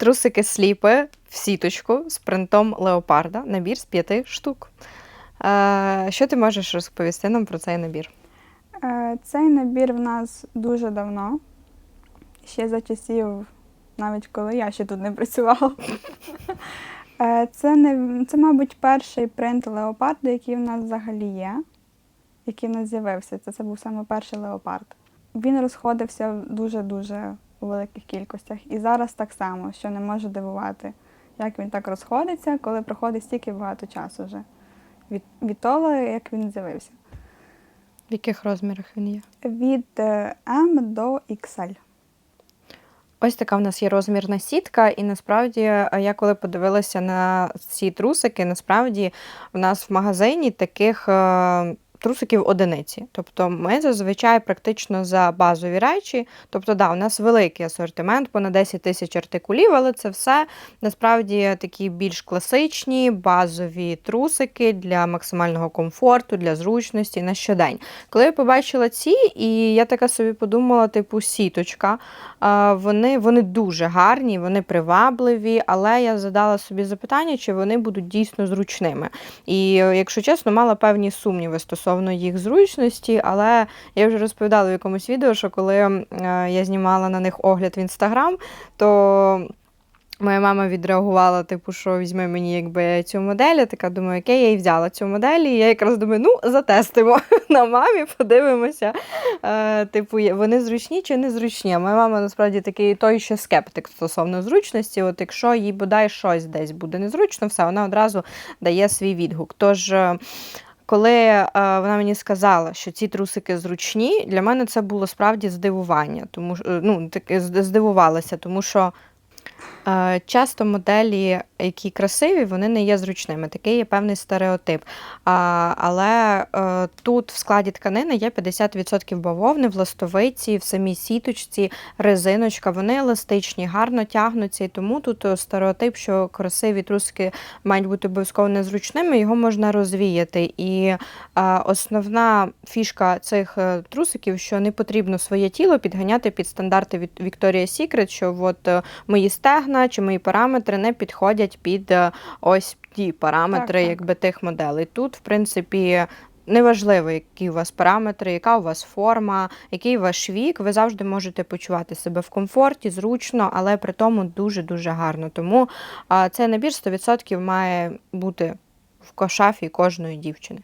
Трусики сліпи в сіточку з принтом леопарда. Набір з п'яти штук. Е, що ти можеш розповісти нам про цей набір? Е, Цей набір в нас дуже давно, ще за часів, навіть коли я ще тут не працювала. Е, Це, не, це, мабуть, перший принт леопарду, який в нас взагалі є, який в нас з'явився. Це, це був саме перший леопард. Він розходився дуже-дуже у великих кількостях. І зараз так само, що не може дивувати, як він так розходиться, коли проходить стільки багато часу вже. Від, від того, як він з'явився. В яких розмірах він є? Від е, М до XL. Ось така в нас є розмірна сітка, і насправді е, я коли подивилася на ці трусики, насправді в нас в магазині таких е, трусиків одиниці. Тобто ми зазвичай практично за базові речі. Тобто, да, у нас великий асортимент, понад 10 тисяч артикулів, але це все насправді такі більш класичні базові трусики для максимального комфорту, для зручності на щодень. Коли я побачила ці, і я така собі подумала, типу, сіточка. Вони, вони дуже гарні, вони привабливі, але я задала собі запитання, чи вони будуть дійсно зручними. І, е, якщо чесно, мала певні сумніви стосовно їх зручності, але я вже розповідала в якомусь відео, що коли е, я знімала на них огляд в інстаграм, то. Моя мама відреагувала, типу, що візьми мені якби цю модель. Я така думаю, окей, я і взяла цю модель. І я якраз думаю, ну затестимо на мамі, подивимося. Е, типу, вони зручні чи не зручні. Моя мама насправді такий той ще скептик стосовно зручності. От якщо їй бодай щось десь буде незручно, все, вона одразу дає свій відгук. Тож. Коли е, вона мені сказала, що ці трусики зручні, для мене це було справді здивування, тому що е, ну таке здивувалася, тому що Часто моделі, які красиві, вони не є зручними. Такий є певний стереотип. Але е, тут в складі тканини є 50% бавовни, в ластовиці, в самій сіточці, резиночка. Вони еластичні, гарно тягнуться. І тому тут е, стереотип, що красиві трусики мають бути обов'язково незручними, його можна розвіяти. І е, основна фішка цих е, трусиків, що не потрібно своє тіло підганяти під стандарти від Victoria's Secret, що от е, мої стегна чи мої параметри не підходять під е, ось ті параметри Так, так. якби тих моделей. Тут, в принципі, неважливо, які у вас параметри, яка у вас форма, який ваш вік, ви завжди можете почувати себе в комфорті, зручно, але при тому дуже-дуже гарно. Тому а, цей набір 100% має бути в кошафі кожної дівчини.